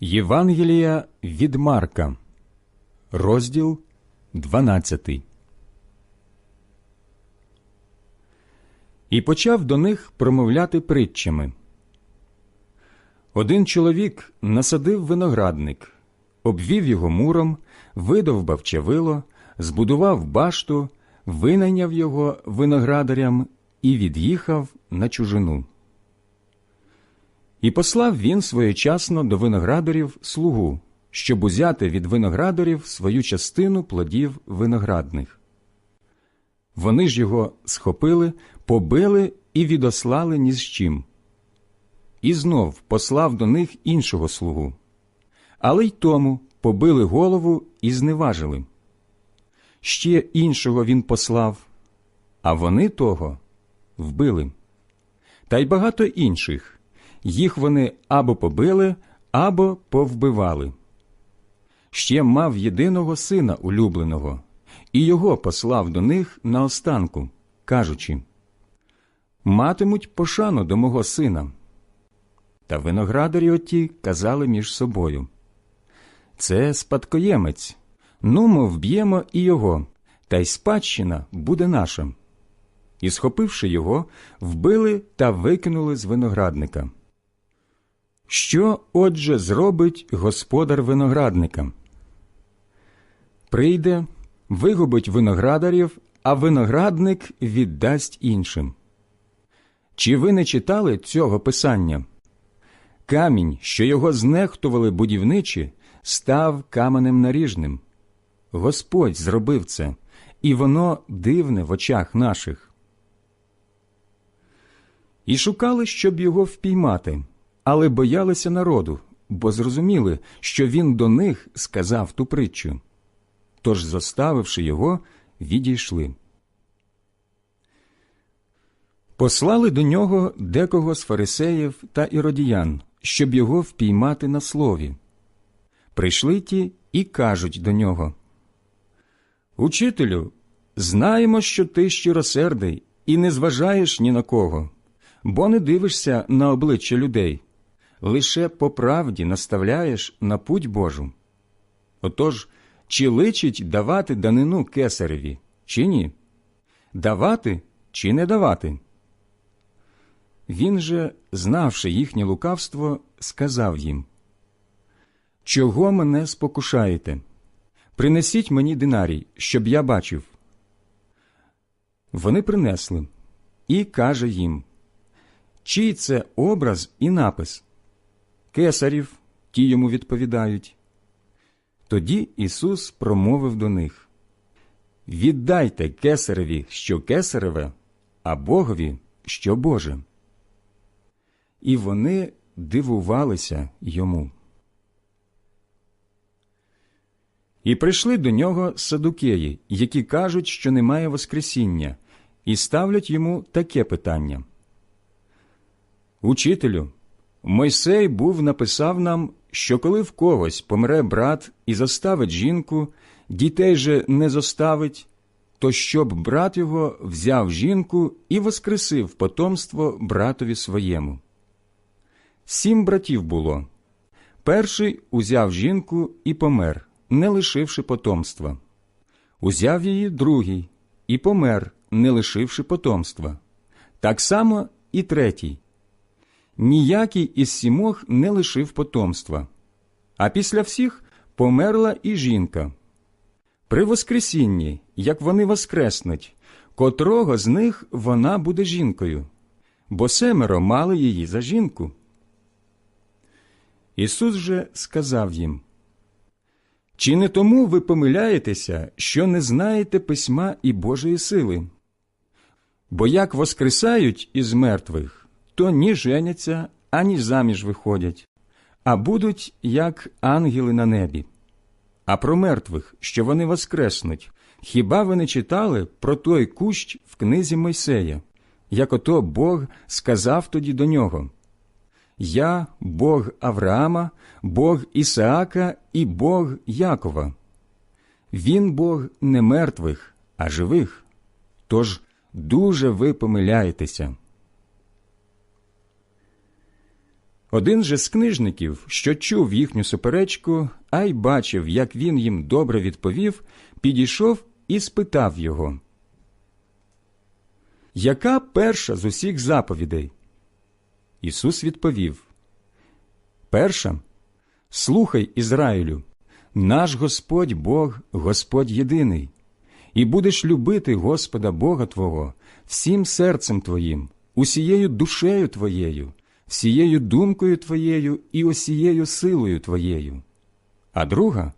Євангелія від Марка, розділ 12. І почав до них промовляти притчами. Один чоловік насадив виноградник, обвів його муром, видовбав чавило, збудував башту, винайняв його виноградарям і від'їхав на чужину. І послав він своєчасно до виноградарів слугу, щоб узяти від виноградарів свою частину плодів виноградних. Вони ж його схопили, побили і відослали ні з чим. І знов послав до них іншого слугу. Але й тому побили голову і зневажили. Ще іншого він послав, а вони того вбили. Та й багато інших їх вони або побили, або повбивали. Ще мав єдиного сина улюбленого, і його послав до них наостанку, кажучи Матимуть пошану до мого сина. Та виноградарі оті казали між собою Це спадкоємець. Ну, ми вб'ємо і його, та й спадщина буде наша. І, схопивши його, вбили та викинули з виноградника. Що, отже, зробить господар виноградника? Прийде, вигубить виноградарів, а виноградник віддасть іншим. Чи ви не читали цього писання? Камінь, що його знехтували будівничі, став каменем наріжним. Господь зробив це, і воно дивне в очах наших. І шукали, щоб його впіймати але боялися народу, бо зрозуміли, що він до них сказав ту притчу. Тож, заставивши його, відійшли. Послали до нього декого з фарисеїв та іродіян, щоб його впіймати на слові. Прийшли ті і кажуть до нього Учителю, знаємо, що ти щиросердий і не зважаєш ні на кого, бо не дивишся на обличчя людей лише по правді наставляєш на путь Божу. Отож, чи личить давати данину кесареві, чи ні? Давати чи не давати? Він же, знавши їхнє лукавство, сказав їм Чого мене спокушаєте? Принесіть мені динарій, щоб я бачив. Вони принесли і каже їм Чий це образ і напис? Кесарів, ті йому відповідають. Тоді Ісус промовив до них Віддайте кесареві, що кесареве, а Богові, що Боже. І вони дивувалися йому. І прийшли до нього садукеї, які кажуть, що немає Воскресіння, і ставлять йому таке питання. Учителю, Мойсей був написав нам, що коли в когось помре брат і заставить жінку, дітей же не зоставить, то щоб брат його взяв жінку і воскресив потомство братові своєму. Сім братів було. Перший узяв жінку і помер, не лишивши потомства. Узяв її другий і помер, не лишивши потомства. Так само і третій ніякий із сімох не лишив потомства, а після всіх померла і жінка. При Воскресінні, як вони воскреснуть, котрого з них вона буде жінкою, бо семеро мали її за жінку. Ісус же сказав їм Чи не тому ви помиляєтеся, що не знаєте письма і Божої сили? Бо як воскресають із мертвих, то ні женяться, ані заміж виходять, а будуть як ангели на небі. А про мертвих, що вони воскреснуть, хіба ви не читали про той кущ в книзі Мойсея, як ото Бог сказав тоді до нього? Я Бог Авраама, Бог Ісаака і Бог Якова. Він Бог не мертвих, а живих. Тож дуже ви помиляєтеся. Один же з книжників, що чув їхню суперечку, а й бачив, як він їм добре відповів, підійшов і спитав його. Яка перша з усіх заповідей? Ісус відповів Перша Слухай, Ізраїлю, наш Господь Бог, Господь єдиний, і будеш любити Господа Бога Твого всім серцем Твоїм, усією душею Твоєю, всією думкою Твоєю і усією силою Твоєю. А друга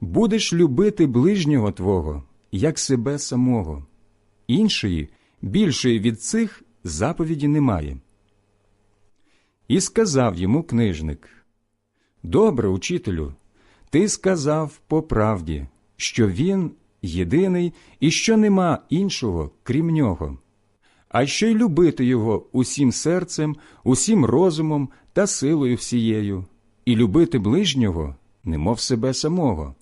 будеш любити ближнього Твого, як себе самого. Іншої, більшої від цих заповіді немає. І сказав йому книжник Добре, учителю, ти сказав по правді, що він єдиний і що нема іншого, крім нього, а що й любити його усім серцем, усім розумом та силою всією, і любити ближнього, немов себе самого.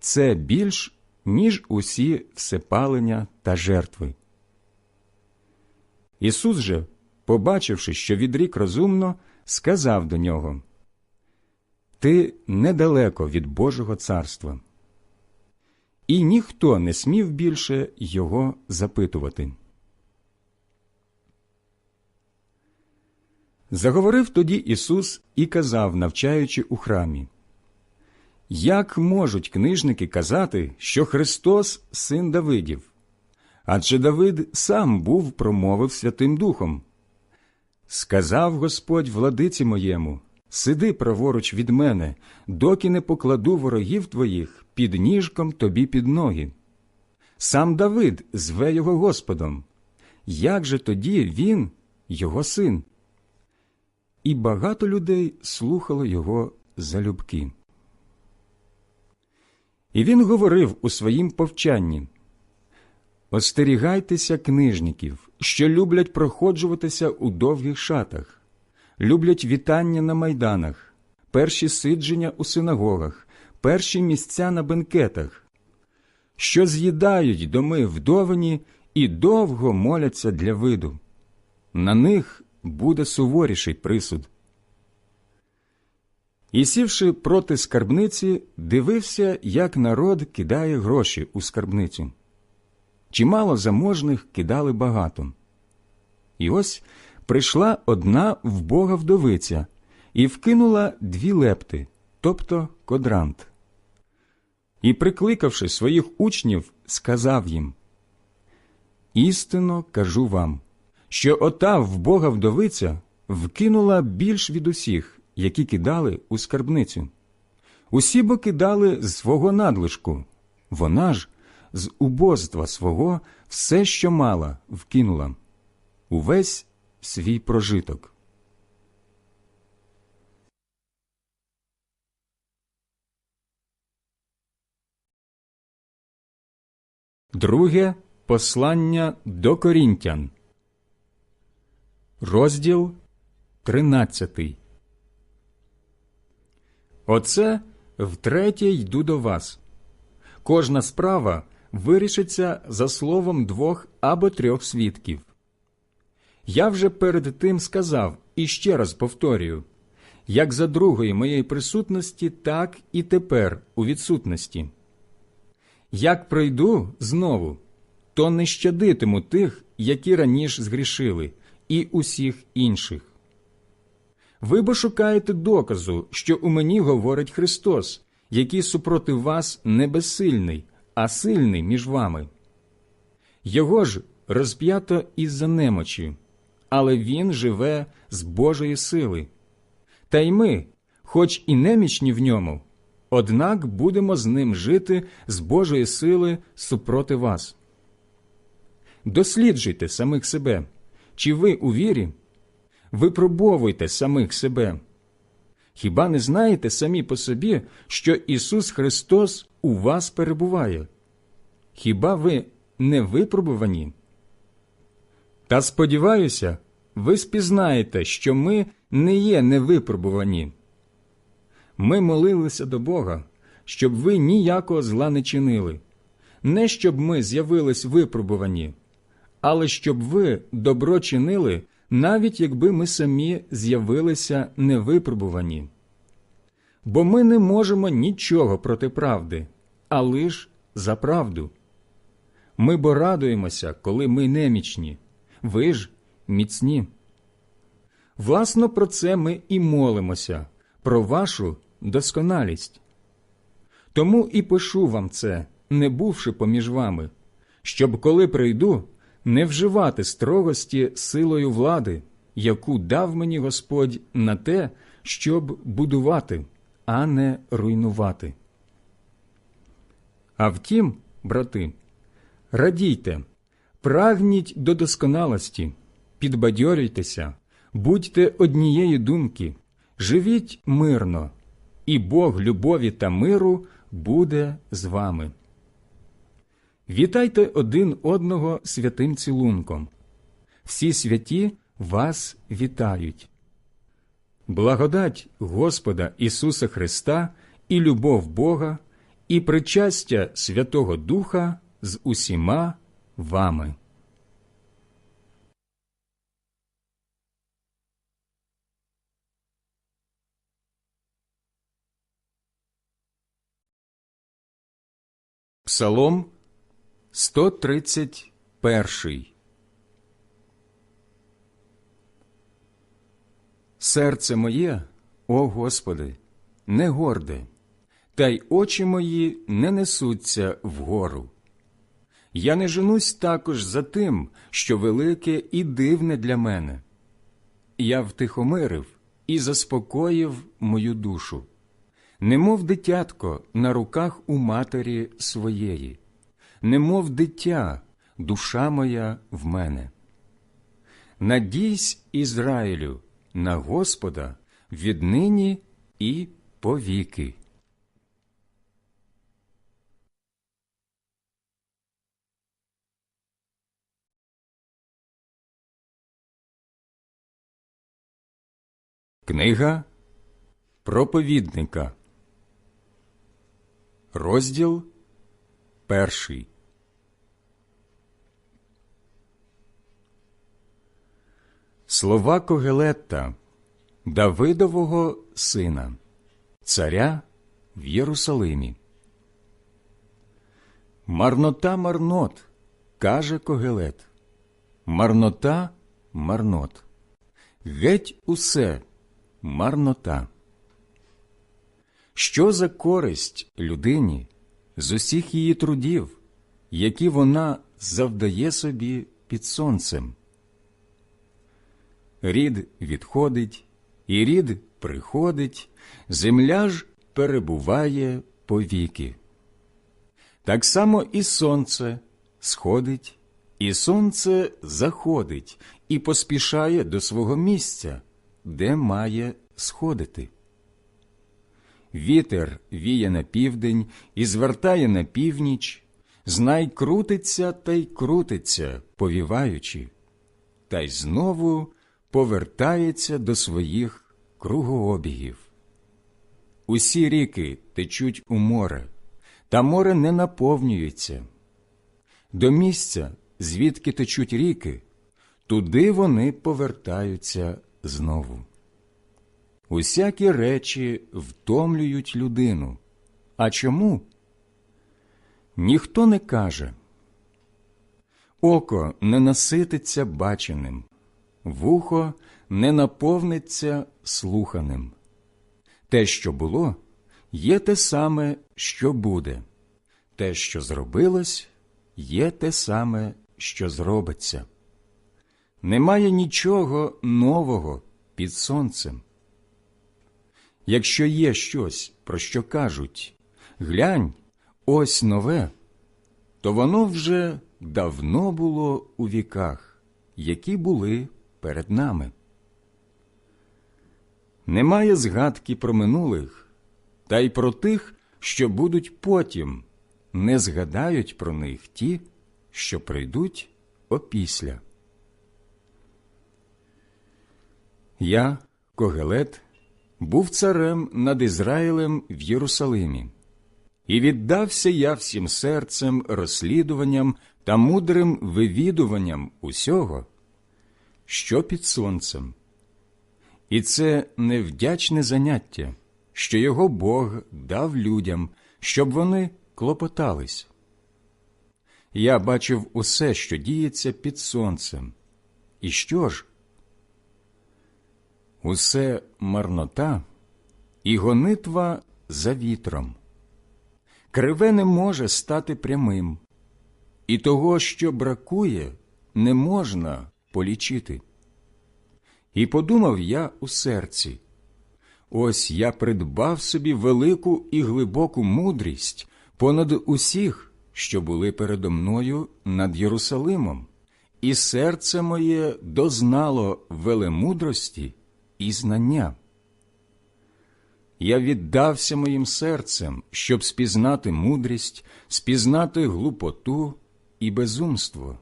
Це більш, ніж усі всепалення та жертви. Ісус же, побачивши, що відрік розумно, сказав до нього Ти недалеко від Божого царства. І ніхто не смів більше його запитувати. Заговорив тоді Ісус і казав, навчаючи у храмі Як можуть книжники казати, що Христос син Давидів? Адже Давид сам був промовив Святим Духом. Сказав Господь владиці моєму Сиди праворуч від мене, доки не покладу ворогів твоїх під ніжком тобі під ноги. Сам Давид зве його Господом. Як же тоді він, його син? І багато людей слухало його залюбки. І він говорив у своїм повчанні Остерігайтеся книжників, що люблять проходжуватися у довгих шатах, люблять вітання на майданах, перші сидження у синагогах, перші місця на бенкетах, що з'їдають доми вдовані і довго моляться для виду. На них буде суворіший присуд. І сівши проти скарбниці, дивився, як народ кидає гроші у скарбницю. Чимало заможних кидали багато. І ось прийшла одна вбога вдовиця і вкинула дві лепти, тобто кодрант. І, прикликавши своїх учнів, сказав їм Істинно кажу вам, що ота вбога вдовиця вкинула більш від усіх, які кидали у скарбницю. Усі бо кидали з свого надлишку, вона ж з убозства свого все, що мала, вкинула, увесь свій прожиток. Друге послання до корінтян. Розділ тринадцятий. Оце втретє йду до вас. Кожна справа вирішиться за словом двох або трьох свідків. Я вже перед тим сказав і ще раз повторюю як за другої моєї присутності, так і тепер у відсутності. Як пройду знову, то не щадитиму тих, які раніше згрішили, і усіх інших. Ви бо шукаєте доказу, що у мені говорить Христос, який супроти вас не безсильний, а сильний між вами. Його ж розп'ято із-за немочі, але він живе з Божої сили. Та й ми, хоч і немічні в ньому, однак будемо з ним жити з Божої сили супроти вас. Досліджуйте самих себе, чи ви у вірі, випробовуйте самих себе. Хіба не знаєте самі по собі, що Ісус Христос у вас перебуває? Хіба ви не випробувані? Та сподіваюся, ви спізнаєте, що ми не є невипробувані. Ми молилися до Бога, щоб ви ніякого зла не чинили, не щоб ми з'явились випробувані, але щоб ви добро чинили навіть якби ми самі з'явилися невипробувані. Бо ми не можемо нічого проти правди, а лиш за правду. Ми бо радуємося, коли ми немічні, ви ж міцні. Власно, про це ми і молимося, про вашу досконалість. Тому і пишу вам це, не бувши поміж вами, щоб, коли прийду, не вживати строгості силою влади, яку дав мені Господь на те, щоб будувати, а не руйнувати. А втім, брати, радійте, прагніть до досконалості, підбадьорюйтеся, будьте однієї думки, живіть мирно, і Бог любові та миру буде з вами. Вітайте один одного святим цілунком. Всі святі вас вітають. Благодать Господа Ісуса Христа і любов Бога, і причастя Святого Духа з усіма вами. Псалом 131 Серце моє, о Господи, не горде, та й очі мої не несуться вгору. Я не женусь також за тим, що велике і дивне для мене. Я втихомирив і заспокоїв мою душу, немов дитятко на руках у матері своєї, немов дитя, душа моя в мене. Надійсь, Ізраїлю, на Господа віднині і повіки. Книга проповідника, розділ перший. Слова Когелетта, Давидового сина, царя в Єрусалимі. Марнота марнот, каже Когелет. Марнота марнот. Геть усе марнота. Що за користь людині з усіх її трудів, які вона завдає собі під сонцем? Рід відходить, і рід приходить, земля ж перебуває повіки. Так само і сонце сходить, і сонце заходить і поспішає до свого місця, де має сходити. Вітер віє на південь і звертає на північ, знай крутиться та й крутиться, повіваючи, та й знову повертається до своїх кругообігів. Усі ріки течуть у море, та море не наповнюється. До місця, звідки течуть ріки, туди вони повертаються знову. Усякі речі втомлюють людину. А чому? Ніхто не каже. Око не насититься баченим, вухо не наповниться слуханим. Те, що було, є те саме, що буде, те, що зробилось, є те саме, що зробиться. Немає нічого нового під сонцем. Якщо є щось, про що кажуть глянь, ось нове, то воно вже давно було у віках, які були перед нами. Немає згадки про минулих, та й про тих, що будуть потім, не згадають про них ті, що прийдуть опісля. Я, Когелет, був царем над Ізраїлем в Єрусалимі, і віддався я всім серцем, розслідуванням та мудрим вивідуванням усього, що під сонцем. І це невдячне заняття, що його Бог дав людям, щоб вони клопотались. Я бачив усе, що діється під сонцем. І що ж? Усе марнота і гонитва за вітром. Криве не може стати прямим, і того, що бракує, не можна полічити. І подумав я у серці ось я придбав собі велику і глибоку мудрість понад усіх, що були передо мною над Єрусалимом, і серце моє дознало велемудрості і знання. Я віддався моїм серцем, щоб спізнати мудрість, спізнати глупоту і безумство.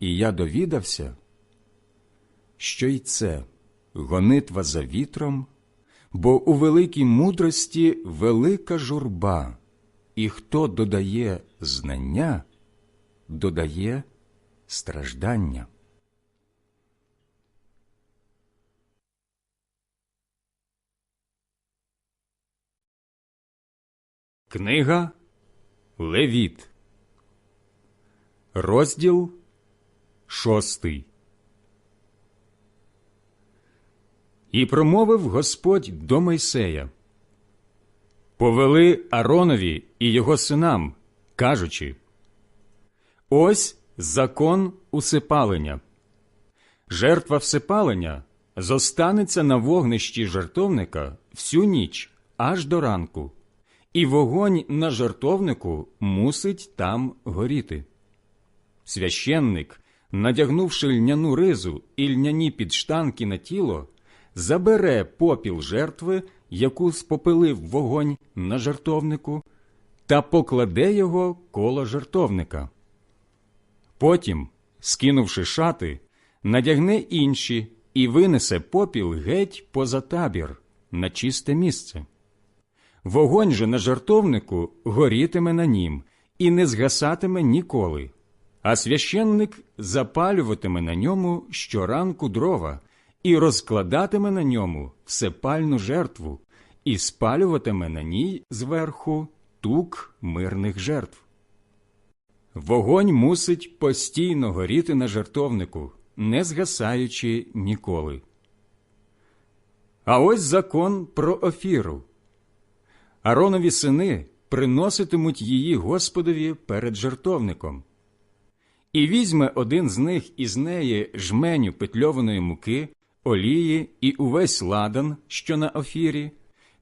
І я довідався, що й це гонитва за вітром, бо у великій мудрості велика журба, і хто додає знання, додає страждання. Книга Левіт, розділ шостий. І промовив Господь до Мойсея Повели Аронові і його синам, кажучи Ось закон усипалення. Жертва всипалення зостанеться на вогнищі жертовника всю ніч аж до ранку і вогонь на жартовнику мусить там горіти. Священник, надягнувши льняну ризу і льняні підштанки на тіло, забере попіл жертви, яку спопилив вогонь на жартовнику, та покладе його коло жартовника. Потім, скинувши шати, надягне інші і винесе попіл геть поза табір на чисте місце. Вогонь же на жартовнику горітиме на нім і не згасатиме ніколи, а священник запалюватиме на ньому щоранку дрова і розкладатиме на ньому всепальну жертву, і спалюватиме на ній зверху тук мирних жертв. Вогонь мусить постійно горіти на жертовнику, не згасаючи ніколи. А ось закон про офіру. Аронові сини приноситимуть її Господові перед жертовником. І візьме один з них із неї жменю петльованої муки, олії і увесь ладан, що на офірі,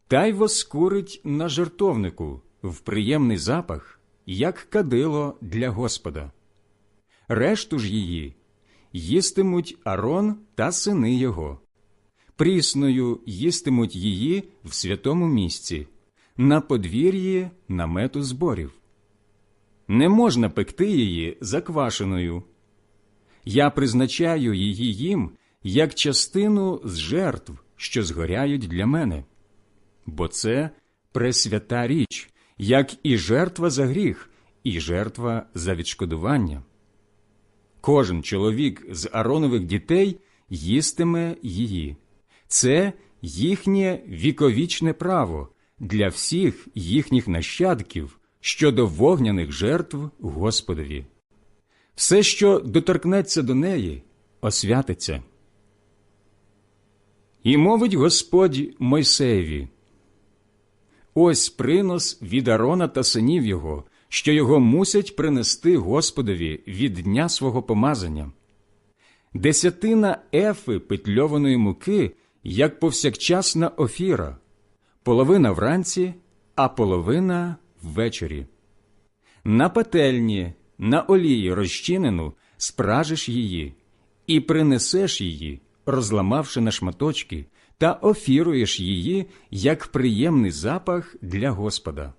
та й воскурить на жертовнику в приємний запах, як кадило для Господа. Решту ж її їстимуть Арон та сини його. Прісною їстимуть її в святому місці на подвір'ї намету зборів. Не можна пекти її заквашеною. Я призначаю її їм як частину з жертв, що згоряють для мене, бо це пресвята річ, як і жертва за гріх, і жертва за відшкодування. Кожен чоловік з Аронових дітей їстиме її. Це їхнє віковічне право, для всіх їхніх нащадків щодо вогняних жертв Господові. Все, що доторкнеться до неї, освятиться. І мовить Господь Мойсеєві Ось принос від Арона та синів його, що його мусять принести Господові від дня свого помазання. Десятина ефи петльованої муки, як повсякчасна офіра, половина вранці, а половина ввечері. На пательні, на олії розчинену спражиш її і принесеш її, розламавши на шматочки, та офіруєш її як приємний запах для Господа.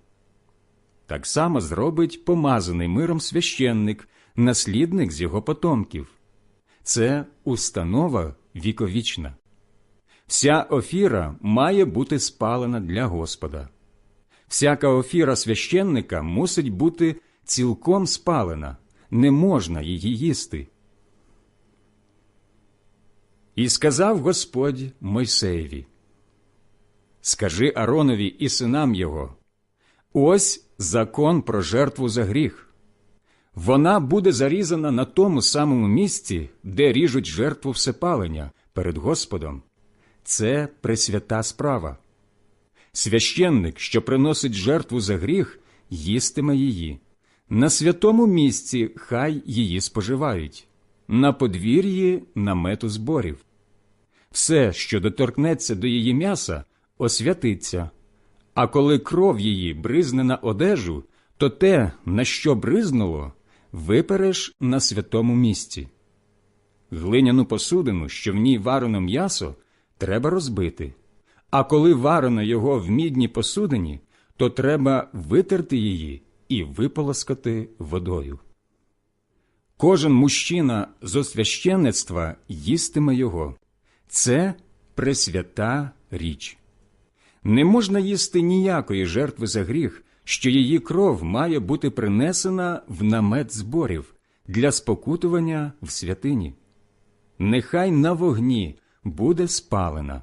Так само зробить помазаний миром священник, наслідник з його потомків. Це установа віковічна. Вся офіра має бути спалена для Господа. Всяка офіра священника мусить бути цілком спалена, не можна її їсти. І сказав Господь Мойсеєві, Скажи Аронові і синам його, ось закон про жертву за гріх. Вона буде зарізана на тому самому місці, де ріжуть жертву всепалення перед Господом. Це пресвята справа. Священник, що приносить жертву за гріх, їстиме її. На святому місці хай її споживають, на подвір'ї намету зборів. Все, що доторкнеться до її м'яса, освятиться, а коли кров її бризне на одежу, то те, на що бризнуло, випереш на святому місці. Глиняну посудину, що в ній варено м'ясо, треба розбити, а коли варено його в мідній посудині, то треба витерти її і виполоскати водою. Кожен мужчина з освященництва їстиме його. Це пресвята річ. Не можна їсти ніякої жертви за гріх, що її кров має бути принесена в намет зборів для спокутування в святині. Нехай на вогні буде спалена.